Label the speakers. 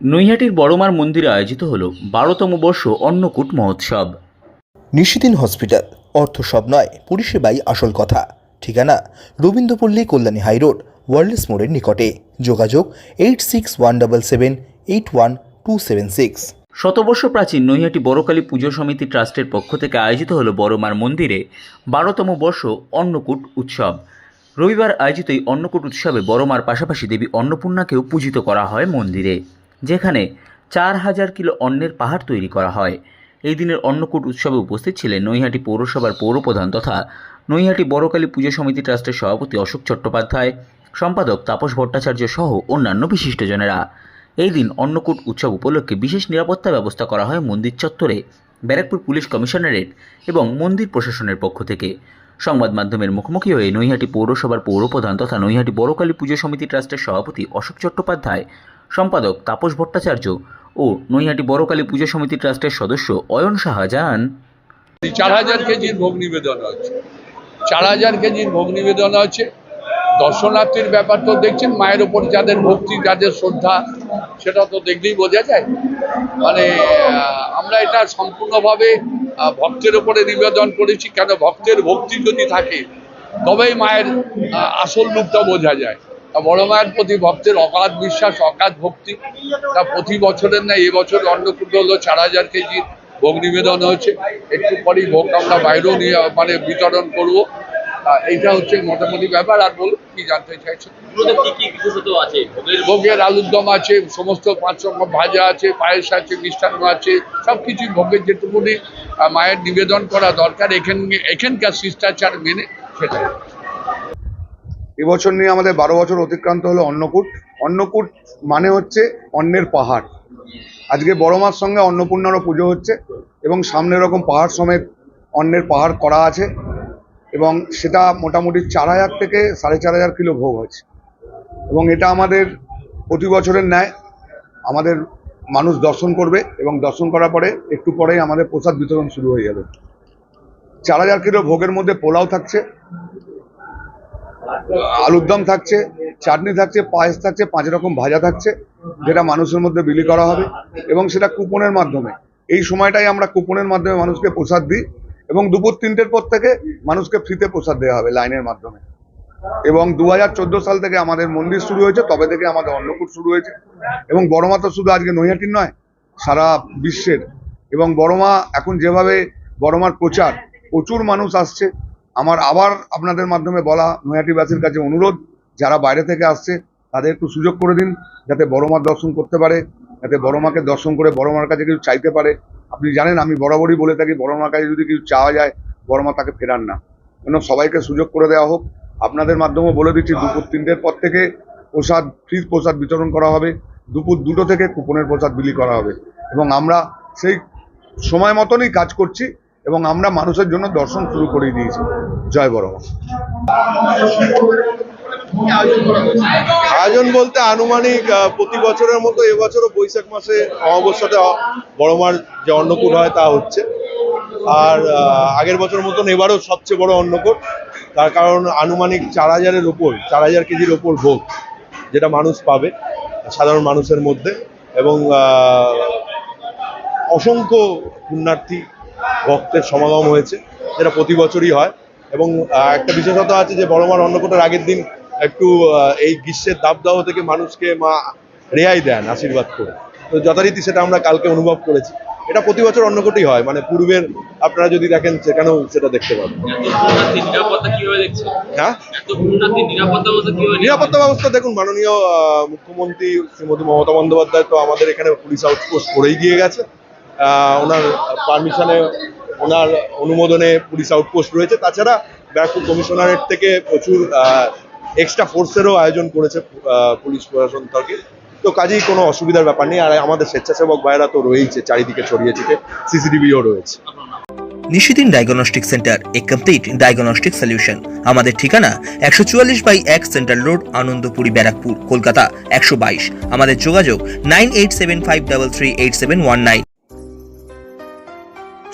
Speaker 1: নৈহাটির বড়মার মন্দিরে আয়োজিত হল বারোতম বর্ষ অন্নকূট মহোৎসব।
Speaker 2: নিশিদিন হসপিটাল অর্থ সব নয় পরিষেবাই আসল কথা। ঠিকানা রবীন্দ্রপল্লী কল্যাণী হাইরোড ওয়ার্ল্ডস মোড়ের নিকটে। যোগাযোগ eight six one double seven eight one two seven six
Speaker 1: শতবর্ষ প্রাচীন নৈহাটি বড়কালী পুজো সমিতি ট্রাস্টের পক্ষ থেকে আয়োজিত হল বড়মার মন্দিরে বারোতম বর্ষ অন্নকূট উৎসব। রবিবার আয়োজিত এই অন্নকূট উৎসবে বড়মার পাশাপাশি দেবী অন্নপূর্ণাকেও পূজিত করা হয় মন্দিরে। যেখানে চার হাজার কিলো অন্নের পাহাড় তৈরি করা হয়। এই দিনের অন্নকূট উৎসবে উপস্থিত ছিলেন নৈহাটি পৌরসভার পৌরপ্রধান তথা নৈহাটি বড়কালী পুজো সমিতি ট্রাস্টের সভাপতি অশোক চট্টোপাধ্যায়, সম্পাদক তাপস ভট্টাচার্য সহ অন্যান্য বিশিষ্টজনেরা। এই দিন অন্নকূট উৎসব উপলক্ষে বিশেষ নিরাপত্তা ব্যবস্থা করা হয় মন্দির চত্বরে, ব্যারাকপুর পুলিশ কমিশনারেট এবং মন্দির প্রশাসনের পক্ষ থেকে। সংবাদ মাধ্যমের মুখোমুখি হয়ে নৈহাটি পৌরসভার পৌরপ্রধান তথা নৈহাটি বড়কালী পুজো সমিতি ট্রাস্টের সভাপতি অশোক চট্টোপাধ্যায় সম্পাদক তাপস ভট্টাচার্য ও নৈহাটি বড়কালী পূজা সমিতি ট্রাস্টের সদস্য অয়ন সাহা জানান
Speaker 3: চার হাজার কেজির ভোগ নিবেদন আছে। চার হাজার কেজির ভোগ নিবেদন আছে। দর্শনার্থীর ব্যাপার তো দেখছেন, মায়ের ওপর যাদের ভক্তি, যাদের শ্রদ্ধা, সেটা তো দেখলেই বোঝা যায়। মানে আমরা এটা সম্পূর্ণভাবে ভক্তের ওপরে নিবেদন করেছি, কেন ভক্তের ভক্তি যদি থাকে, তবেই মায়ের আসল রূপটা বোঝা যায়। তা বড় মায়ের প্রতি ভক্তের অগাধ বিশ্বাস অগাধ ভক্তি তা প্রতি বছরের না এবছর অন্নকূট হলো চার হাজার কেজি ভোগ নিবেদন হয়েছে। একটু পরেই ভোগ আমরা বাইরেও নিয়ে মানে বিতরণ করব। এইটা হচ্ছে মোটামুটি ব্যাপার। আর বলুন কি জানতে চাইছেন?
Speaker 4: ভোগের
Speaker 3: আলুর দম আছে সমস্ত পাঁচ রকম ভাজা আছে পায়েস আছে মিষ্টান্ন আছে সব কিছুই ভোগের যেটুকুনি মায়ের নিবেদন করা দরকার। এখান এখানকার শিষ্টাচার মেনে সেটাই
Speaker 5: এবছর নিয়ে আমাদের বারো বছর অতিক্রান্ত হলো অন্নকূট। অন্নকূট মানে হচ্ছে অন্নের পাহাড়। আজকে বড় মার সঙ্গে অন্নপূর্ণারও পুজো হচ্ছে এবং সামনে এরকম পাহাড় সমেত অন্নের পাহাড় করা আছে এবং সেটা মোটামুটি চার হাজার থেকে সাড়ে চার হাজার কিলো ভোগ হচ্ছে এবং এটা আমাদের প্রতি বছরের ন্যায় আমাদের মানুষ দর্শন করবে এবং দর্শন করার পরে একটু পরেই আমাদের প্রসাদ বিতরণ শুরু হয়ে যাবে। চার হাজার কিলো ভোগের মধ্যে পোলাও থাকছে। আলুর দম থাকছে, চাটনি থাকছে, পায়েস থাকছে, পাঁচ রকম ভাজা থাকছে, যেটা মানুষের মধ্যে বিলি করা হবে এবং সেটা কুপনের মাধ্যমে। এই সময়টাই আমরা কুপনের মাধ্যমে মানুষকে প্রসাদ দিই এবং দুপুর তিনটের পর থেকে মানুষকে ফ্রিতে প্রসাদ দেওয়া হবে লাইনের মাধ্যমে। এবং দু হাজার চোদ্দ সাল থেকে আমাদের মন্দির শুরু হয়েছে, তবে থেকে আমাদের অন্নকূট শুরু হয়েছে। এবং বড়মা তো শুধু আজকে নৈহাটির নয়, সারা বিশ্বের। এবং বড়মা এখন যেভাবে বড়মার প্রচার, প্রচুর মানুষ আসছে। আমার আবার আপনাদের মাধ্যমে বলা নৈহাটিবাসীর কাছে অনুরোধ, যারা বাইরে থেকে আসছে, তাদের একটু সুযোগ করে দিন, যাতে বড় মার দর্শন করতে পারে, যাতে বড় মাকে দর্শন করে বড় মার কাছে কিছু চাইতে পারে। আপনি জানেন, আমি বরাবরই বলে থাকি, বড় মার কাছে যদি কিছু চাওয়া যায়, বড় মা তাকে ফেরান না। কেন, সবাইকে সুযোগ করে দেওয়া হোক। আপনাদের মাধ্যমে বলে দিচ্ছি, দুপুর তিনটের পর থেকে প্রসাদ ফ্রি প্রসাদ বিতরণ করা হবে। দুপুর দুটো থেকে কুপনের প্রসাদ বিলি করা হবে। এবং আমরা সেই সময় মতনই কাজ করছি। এবং আমরা মানুষের জন্য দর্শন শুরু করে দিয়েছি। জয় বড়
Speaker 6: আয়োজন বলতে আনুমানিক প্রতি বছরের মতো এবছরও বৈশাখ মাসে অমাবস্যাতে বড়মার যে অন্নকূট হয় তা হচ্ছে। আর আগের বছর মতন এবারও সবচেয়ে বড় অন্নকূট। তার কারণ আনুমানিক চার হাজারের ওপর চার হাজার কেজির ওপর ভোগ যেটা মানুষ পাবে, সাধারণ মানুষের মধ্যে। এবং অসংখ্য পুণ্যার্থী ভক্তের সমাগম হয়েছে, যেটা প্রতি বছরই হয়। এবং একটা বিশেষতা আছে যে বড়মার অন্নকূটের আগের দিন একটু এই গ্রীষ্মের দাবদাহ থেকে মানুষকে মা রেয়াই দেন, আশীর্বাদ করে। তো যথারীতি সেটা আমরা কালকে অনুভব করেছি। এটা প্রতি বছর অন্নকূটেই হয় মানে পূর্বের, আপনারা যদি দেখেন সেখানেও সেটা দেখতে পাবেন।
Speaker 4: নিরাপত্তা
Speaker 6: হ্যাঁ?
Speaker 4: নিরাপত্তা
Speaker 6: ব্যবস্থা দেখুন, মাননীয় মুখ্যমন্ত্রী শ্রীমতী মমতা বন্দ্যোপাধ্যায় তো আমাদের এখানে পুলিশ আউটপোস্ট করেই দিয়ে গেছে। ওনার পারমিশনে ওনার অনুমোদনে পুলিশ আউটপোস্ট রয়েছে। তাছাড়া ব্যারাকপুর কমিশনারেট থেকে প্রচুর এক্সট্রা ফোর্সেরও আয়োজন করেছে পুলিশ প্রশাসন থেকে। তো কাজেই কোনো অসুবিধার ব্যাপার নেই। আর আমাদের স্বেচ্ছাসেবক ভাইরা তো রয়েইছে, চারিদিকে ছড়িয়ে ছিটে। সিসিটিভিও রয়েছে।
Speaker 2: Nishidin diagnostic centre a complete diagnostic solution আমাদের ঠিকানা একশো চুয়াল্লিশ বাই এক সেন্ট্রাল রোড, আনন্দপুরি, ব্যারাকপুর, কলকাতা একশো বাইশ। আমাদের যোগাযোগ nine eight seven five double three eight seven one nine.